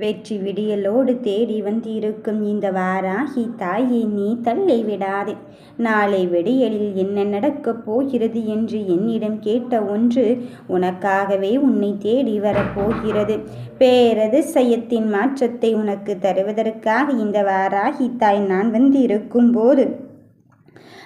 வெற்றி விடியலோடு தேடி வந்திருக்கும் இந்த வாராகி தாயை நீ தள்ளி விடாதே. நாளை விடியலில் என்ன நடக்கப் போகிறது என்று என்னிடம் கேட்ட ஒன்று உனக்காகவே உன்னை தேடி வரப்போகிறது. பேரதிசயத்தின் மாற்றத்தை உனக்கு தருவதற்காக இந்த வாராகி தாய் நான் வந்திருக்கும் போது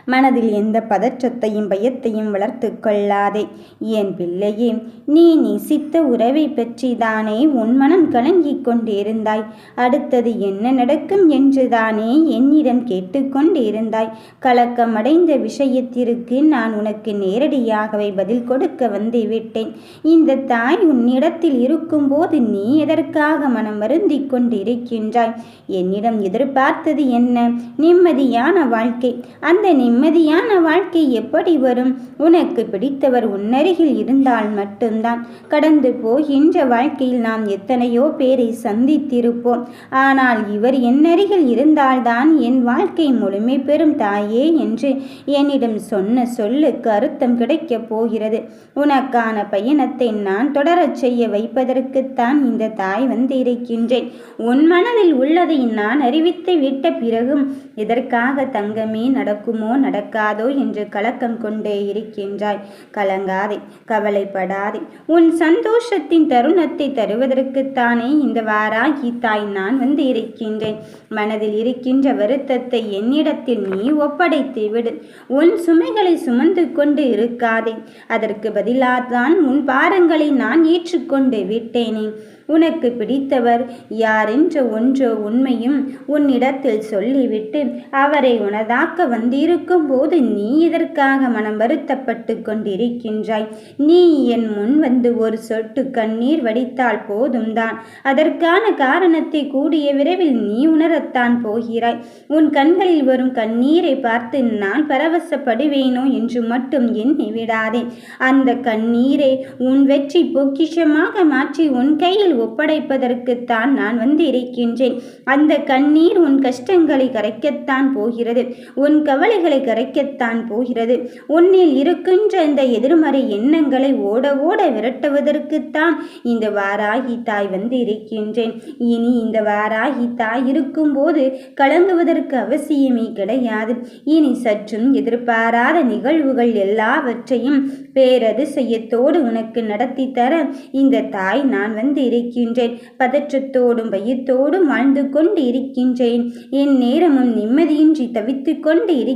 மனதில் எந்த பதற்றத்தையும் பயத்தையும் வளர்த்து கொள்ளாதே. என் பிள்ளையே நீ நேசித்த உறவை பற்றி தானே உன் மனம் கலங்கிக் கொண்டிருந்தாய். அடுத்தது என்ன நடக்கும் என்று தானே என்னிடம் கேட்டுக்கொண்டிருந்தாய் கலக்கமடைந்த விஷயத்திற்கு நான் உனக்கு நேரடியாகவே பதில் கொடுக்க வந்து விட்டேன். இந்த தாய் உன்னிடத்தில் இருக்கும்போது நீ எதற்காக மனம் வருந்தி கொண்டிருக்கின்றாய்? என்னிடம் எதிர்பார்த்தது என்ன? நிம்மதியான வாழ்க்கை. அந்த நிம்மதியான வாழ்க்கை எப்படி வரும்? உனக்கு பிடித்தவர் உன்னருகில் இருந்தால் மட்டும்தான். கடந்து போகின்ற வாழ்க்கையில் நாம் எத்தனையோ பேரை சந்தித்திருப்போம். ஆனால் இவர் என்னருகில் இருந்தால்தான் என் வாழ்க்கை முழுமை பெறும் தாயே என்று என்னிடம் சொன்ன சொல்லுக்கு அர்த்தம் கிடைக்கப் போகிறது. உனக்கான பயணத்தை நான் தொடரச் செய்ய வைப்பதற்குத்தான் இந்த தாய் வந்திருக்கின்றேன். உன் மனதில் உள்ளதை நான் அறிவித்து விட்ட பிறகும் இதற்காக தங்கமே நடக்கும் நடக்காதோ என்று கலக்கம் கொண்டே இருக்கின்றாய். கலங்காதே கவலைப்படாதே. உன் சந்தோஷத்தின் தருணத்தை தருவதற்குத்தானே இந்த வாராகி தாய் நான் வந்து இருக்கின்றேன். மனதில் இருக்கின்ற வருத்தத்தை என்னிடத்தில் நீ ஒப்படைத்து விடு உன் சுமைகளை சுமந்து கொண்டு இருக்காதே. அதற்கு பதிலாகத்தான் உன் பாரங்களை நான் ஏற்றுக்கொண்டு விட்டேனே. உனக்கு பிடித்தவர் யாரென்ற ஒன்றோ உண்மையும் உன்னிடத்தில் சொல்லிவிட்டு அவரை உனதாக்க வந்து கொண்டிருக்கும் போது நீ இதற்காக மனம் வருத்தப்பட்டு கொண்டிருக்கின்றாய்? நீ என் முன் வந்து ஒரு சொட்டு கண்ணீர் வடித்தால் போதும் தான். அதற்கான காரணத்தை கூடிய விரைவில் நீ உணரத்தான் போகிறாய். உன் கண்களில் வரும் கண்ணீரை பார்த்து நான் பரவசப்படுவேனோ என்று மட்டும் எண்ணி விடாதே. அந்த கண்ணீரை உன் வெற்றி பொக்கிஷமாக மாற்றி உன் கையில் ஒப்படைப்பதற்குத்தான் நான் வந்து இருக்கின்றேன் அந்த கண்ணீர் உன் கஷ்டங்களை கரைக்கத்தான் போகிறது. உன் கவ கவலைகளை கரைக்கத்தான் போகிறது. உன்னில் இருக்கின்ற இந்த எதிர்மறை எண்ணங்களை ஓட ஓட விரட்டுவதற்குத்தான் இந்த வாராகி தாய் வந்து இருக்கின்றேன் இனி இந்த வாராகி தாய் இருக்கும்போது கலங்குவதற்கு அவசியமே கிடையாது. இனி சற்றும் எதிர்பாராத நிகழ்வுகள் எல்லாவற்றையும் பேரதிசயத்தோடு உனக்கு நடத்தி தர இந்த தாய் நான் வந்து இருக்கின்றேன் பதற்றத்தோடும் பயத்தோடும் வாழ்ந்து கொண்டு இருக்கின்றேன் என் நேரமும் நிம்மதியின்றி தவித்து கொண்டு இருக்கின்றேன்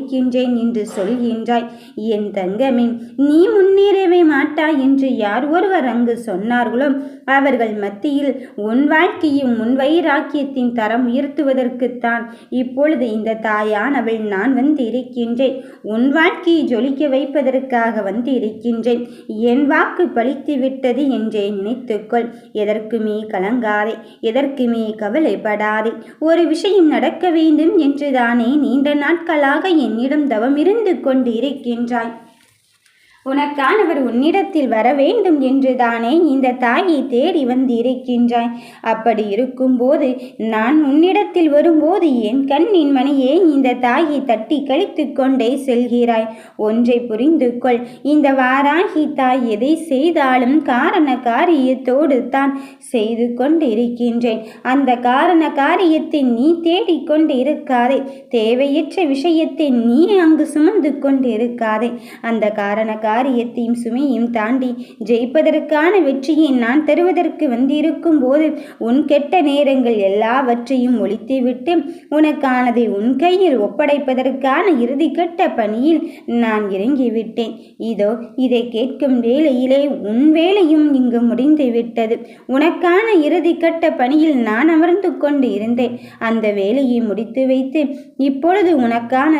என்று சொல்கின்றாய். என் தங்கமே நீ முன்னேறவே மாட்டாய் என்று யார் ஒருவர் அங்கு சொன்னார்களோ அவர்கள் மத்தியில் உன் வாழ்க்கையும் உன் வைராக்கியத்தின் தரம் உயர்த்துவதற்குத்தான் இப்பொழுது இந்த தாயானவள் நான் வந்து இருக்கின்றேன் உன் வாழ்க்கையை ஜொலிக்க வைப்பதற்காக வந்து இருக்கின்றேன் என் வாக்கு பழித்து விட்டது என்றே நினைத்துக்கொள். எதற்குமே கலங்காதே எதற்குமே கவலைப்படாதே. ஒரு விஷயம் நடக்க வேண்டும் என்றுதானே நீண்ட நாட்களாக என்னிடம் தவம் இருந்து கொண்டு இருக்கின்றாய் உனக்கானவர் உன்னிடத்தில் வர வேண்டும் என்றுதானே இந்த தாயை தேடி வந்திருக்கின்றாய். அப்படி இருக்கும்போது நான் உன்னிடத்தில் வரும்போது என் கண்ணின் மணியே இந்த தாயை தட்டி கழித்து கொண்டே செல்கிறாய். ஒன்றை புரிந்து கொள் இந்த வாராகி தாய் எதை செய்தாலும் காரண காரியத்தோடு தான் செய்து கொண்டிருக்கின்றேன். அந்த காரண காரியத்தை நீ தேடிக்கொண்டு இருக்காதே தேவையற்ற விஷயத்தை நீ அங்கு சுமந்து கொண்டு இருக்காதே அந்த காரண காரியத்தையும் சுமையும் தாண்டி ஜெயிப்பதற்கான வெற்றியை நான் தருவதற்கு வந்திருக்கும் போது உன் கெட்ட நேரங்கள் எல்லாவற்றையும் ஒழித்துவிட்டு உனக்கானதை உன் கையில் ஒப்படைப்பதற்கான இறுதி கெட்ட பணியில் நான் இறங்கிவிட்டேன். இதோ இதை கேட்கும் வேளையிலே உன் வேலையும் இங்கு முடிந்து விட்டது உனக்கான கட்ட பணியில் நான் அமர்ந்து கொண்டு இருந்தேன். அந்த வேலையை முடித்து வைத்து இப்பொழுது உனக்கான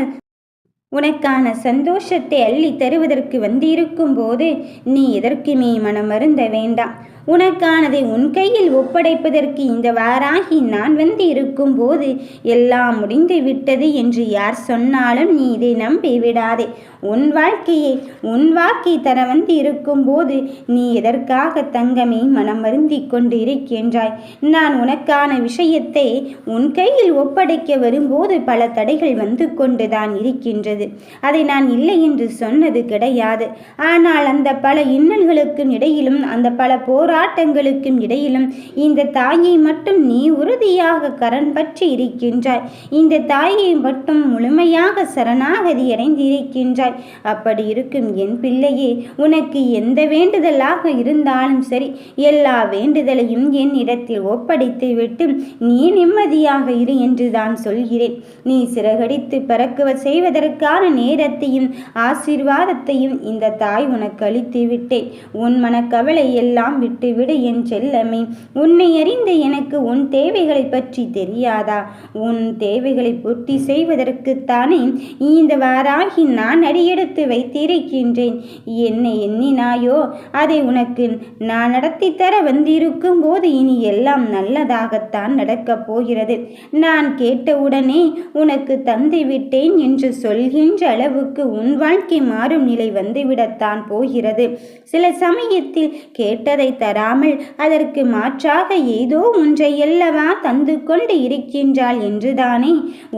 உனக்கான சந்தோஷத்தை அள்ளி தருவதற்கு வந்திருக்கும் போது நீ எதற்குமே மனம் மருந்த வேண்டாம். உனக்கானதை உன் கையில் ஒப்படைப்பதற்கு இந்த வாராகி நான் வந்து இருக்கும் போது எல்லாம் முடிந்து விட்டது என்று யார் சொன்னாலும் நீ இதை நம்பி விடாதே. உன் வாழ்க்கையை உன் வாக்கை தர வந்து இருக்கும் போது நீ எதற்காக தங்கமே மனம் வருந்தி கொண்டு இருக்கின்றாய் நான் உனக்கான விஷயத்தை உன் கையில் ஒப்படைக்க வரும்போது பல தடைகள் வந்து கொண்டுதான் இருக்கின்றது. அதை நான் இல்லை என்று சொன்னது கிடையாது. ஆனால் அந்த பல இன்னல்களுக்கு இடையிலும் அந்த பல போரா போராட்டங்களுக்கும் இடையிலும் இந்த தாயை மட்டும் நீ உறுதியாக கரண் பற்றி இருக்கின்றாய். இந்த தாயை மட்டும் முழுமையாக சரணாகதி அடைந்து இருக்கின்றாய் அப்படி இருக்கும் என் பிள்ளையே உனக்கு எந்த வேண்டுதலாக இருந்தாலும் சரி எல்லா வேண்டுதலையும் என் இடத்தில் ஒப்படைத்து விட்டு நீ நிம்மதியாக இரு என்று தான் சொல்கிறேன். நீ சிறகடித்து பறக்குவ செய்வதற்கான நேரத்தையும் ஆசீர்வாதத்தையும் இந்த தாய் உனக்கு அளித்து விட்டேன் உன் மனக்கவலை எல்லாம் விட்டு விட்டுவிடு என் செல்லமே. உன்னை அறிந்த எனக்கு உன் தேவைகளை பற்றி தெரியாதா? உன் தேவைகளை பூர்த்தி செய்வதற்குத்தானே இந்த வாராகி நான் அடியெடுத்து வைத்திருக்கின்றேன். என்னை எண்ணினாயோ? அதை உனக்கு நான் நடத்தி தர வந்திருக்கும் போது இனி எல்லாம் நல்லதாகத்தான் நடக்கப் போகிறது. நான் கேட்டவுடனே உனக்கு தந்து விட்டேன் என்று சொல்கின்ற அளவுக்கு உன் வாழ்க்கை மாறும் நிலை வந்துவிடத்தான் போகிறது. சில சமயத்தில் கேட்டதை தராமல் அதற்கு மாற்றாக ஏதோ ஒன்றை அல்லவா தந்து கொண்டு இருக்கின்றாள் என்றுதானே?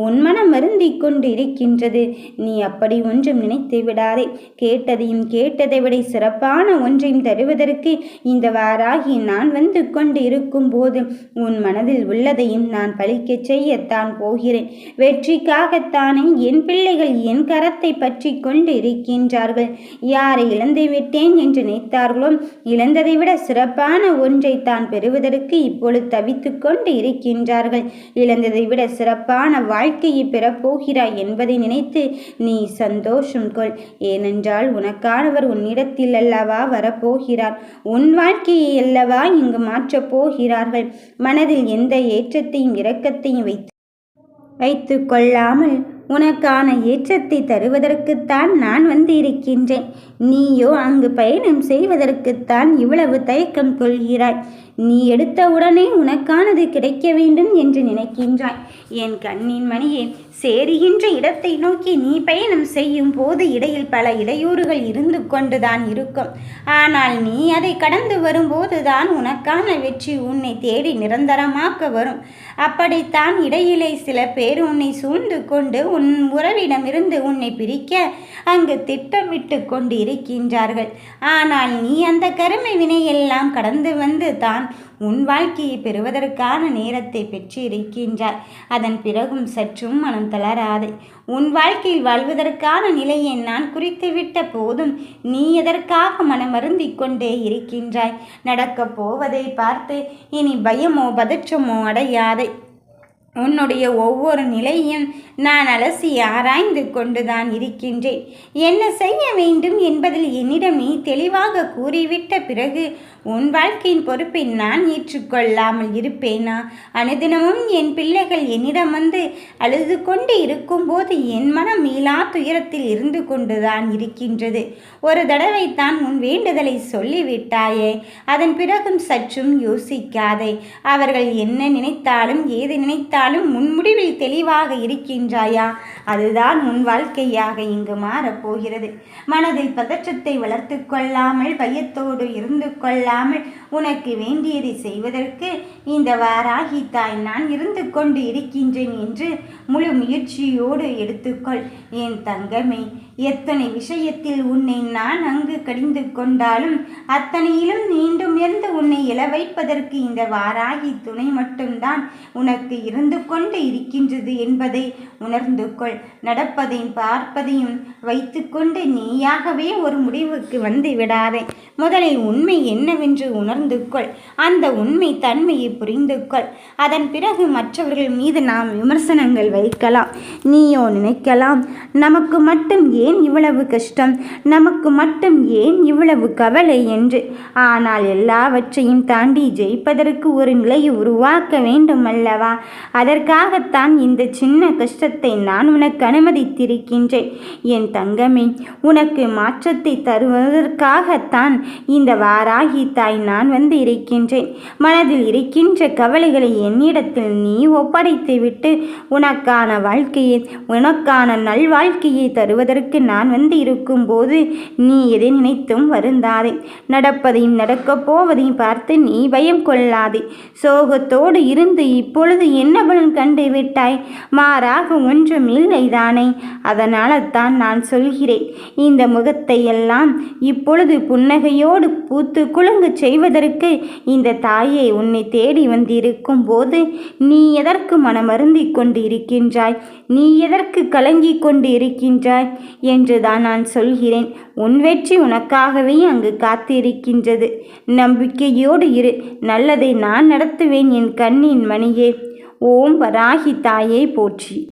உன் மனம் வருந்தி கொண்டு இருக்கின்றது நீ அப்படி ஒன்றும் நினைத்து விடாதே. கேட்டதையும் கேட்டதை விட சிறப்பான ஒன்றையும் தருவதற்கு இந்த வாராகி நான் வந்து கொண்டு இருக்கும் போது உன் மனதில் உள்ளதையும் நான் பழிக்கச் செய்யத்தான் போகிறேன். வெற்றிக்காகத்தானே என் பிள்ளைகள் என் கரத்தை பற்றி கொண்டு இருக்கின்றார்கள் யாரை இழந்து விட்டேன் என்று நினைத்தார்களோ இழந்ததை விட சிறப்பான ஒன்றை தான் பெறுவதற்கு இப்பொழுது தவித்து கொண்டு இருக்கின்றார்கள். இழந்ததை விட சிறப்பான வாழ்க்கையை பெறப்போகிறாய் என்பதை நினைத்து நீ சந்தோஷம் கொள். ஏனென்றால் உனக்கானவர் உன்னிடத்தில் அல்லவா வரப்போகிறார். உன் வாழ்க்கையை அல்லவா இங்கு மாற்றப் போகிறார்கள். மனதில் எந்த ஏற்றத்தையும் இரக்கத்தையும் வைத்து வைத்து கொள்ளாமல் உனக்கான ஏற்றத்தை தருவதற்குத்தான் நான் வந்து இருக்கின்றேன் நீயோ அங்கு பயணம் செய்வதற்குத்தான் இவ்வளவு தயக்கம் கொள்கிறாய். நீ எடுத்த உடனே உனக்கானது கிடைக்க வேண்டும் என்று நினைக்கின்றாய். என் கண்ணின் மணியே சேருகின்ற இடத்தை நோக்கி நீ பயணம் செய்யும் போது இடையில் பல இடையூறுகள் இருந்து கொண்டுதான் இருக்கும். ஆனால் நீ அதை கடந்து வரும்போதுதான் உனக்கான வெற்றி உன்னை தேடி நிரந்தரமாக்க வரும். அப்படித்தான் இடையிலே சில பேர் உன்னை சூழ்ந்து கொண்டு உன் உறவிடமிருந்து உன்னை பிரிக்க அங்கு திட்டமிட்டு கொண்டு இருக்கின்றார்கள். ஆனால் நீ அந்த கருமை வினையெல்லாம் கடந்து வந்து தான் உன் வாழ்க்கையை பெறுவதற்கான நேரத்தை பெற்று இருக்கின்றாய் அதன் பிறகும் சற்றும் மனம் தளராதே. உன் வாழ்க்கையில் வாழ்வதற்கான நிலையை நான் குறித்துவிட்ட போதும் நீ எதற்காக மனமருந்திக் கொண்டே இருக்கின்றாய்? நடக்கப் போவதை பார்த்து இனி பயமோ பதற்றமோ அடையாதே. உன்னுடைய ஒவ்வொரு நிலையும் நான் அலசி ஆராய்ந்து கொண்டுதான் இருக்கின்றேன். என்ன செய்ய வேண்டும் என்பதில் என்னிடம் நீ தெளிவாக கூறிவிட்ட பிறகு உன் வாழ்க்கையின் பொறுப்பை நான் ஏற்றுக்கொள்ளாமல் இருப்பேனா? அனுதினமும் என் பிள்ளைகள் என்னிடம் வந்து அழுது கொண்டு இருக்கும்போது என் மனம் மீளா துயரத்தில் இருந்து கொண்டுதான் இருக்கின்றது. ஒரு தடவை தான் உன் வேண்டுதலை சொல்லிவிட்டாயே அதன் பிறகும் சற்றும் யோசிக்காதே. அவர்கள் என்ன நினைத்தாலும் ஏது நினைத்தாலும் முன்முடிவில் தெளிவாக இருக்கின்றாயா? அதுதான் உன் வாழ்க்கையாக இங்கு மாறப்போகிறது. மனதில் பதற்றத்தை வளர்த்து கொள்ளாமல் பயத்தோடு இருந்து கொள்ளாமல் உனக்கு வேண்டியதை செய்வதற்கு இந்த வாராகி தாய் நான் இருந்து கொண்டு இருக்கின்றேன் என்று முழு முயற்சியோடு எடுத்துக்கொள். என் தங்கமே எத்தனை விஷயத்தில் உன்னை நான் அங்கு கடிந்து கொண்டாலும் அத்தனையிலும் மீண்டும் இருந்து செலவைப்பதற்கு வைப்பதற்கு இந்த வாராகி துணை மட்டும்தான் உனக்கு இருந்து கொண்டு இருக்கின்றது என்பதை உணர்ந்து கொள். நடப்பதையும் பார்ப்பதையும் வைத்துக்கொண்டு நீயாகவே ஒரு முடிவுக்கு வந்து விடாதே. முதலில் உண்மை என்னவென்று உணர்ந்து கொள். அந்த உண்மை தன்மையை புரிந்து கொள். அதன் பிறகு மற்றவர்கள் மீது நாம் விமர்சனங்கள் வைக்கலாம். நீயோ நினைக்கலாம். நமக்கு மட்டும் ஏன் இவ்வளவு கஷ்டம்? நமக்கு மட்டும் ஏன் இவ்வளவு கவலை என்று? ஆனால் எல்லாவற்றையும் தாண்டி ஜெயிப்பதற்கு ஒரு நிலையை உருவாக்க வேண்டும் அல்லவா அதற்காகத்தான் இந்த சின்ன கஷ்டத்தை நான் உனக்கு அனுமதித்திருக்கின்றேன். என் தங்கமே உனக்கு மாற்றத்தை தருவதற்காகத்தான் இந்த வாராகி தாய் நான் வந்து இருக்கின்றேன் மனதில் இருக்கின்ற கவலைகளை என்னிடத்தில் நீ ஒப்படைத்து விட்டு உனக்கான வாழ்க்கையை உனக்கான நல்வாழ்க்கையை தருவதற்கு நான் வந்து இருக்கும்போது நீ எதை நினைத்தும் வருந்தாதே. நடப்பதையும் நடக்கப் போவதையும் பார்த்து நீ பயம் கொள்ளாதே. சோகத்தோடு இருந்து இப்பொழுது என்ன பலன் கண்டு விட்டாய்? மாறாக ஒன்றும் இல்லைதானே. அதனால தான் நான் சொல்கிறேன். இந்த முகத்தை எல்லாம் இப்பொழுது புன்னகையோடு பூத்து குலுங்கு செய்வதற்கு இந்த தாயை உன்னை தேடி வந்திருக்கும் போது நீ எதற்கு மனமருந்திக் கொண்டு இருக்கின்றாய் நீ எதற்கு கலங்கி கொண்டு இருக்கின்றாய் என்று தான் நான் சொல்கிறேன். உன் வெற்றி உனக்காகவே அங்கு காத்திருக்கின்றது. நம்பிக்கையோடு இரு நல்லதை நான் நடத்துவேன் என் கண்ணின் மணியே. ஓம் வராகி தாயை போற்றி.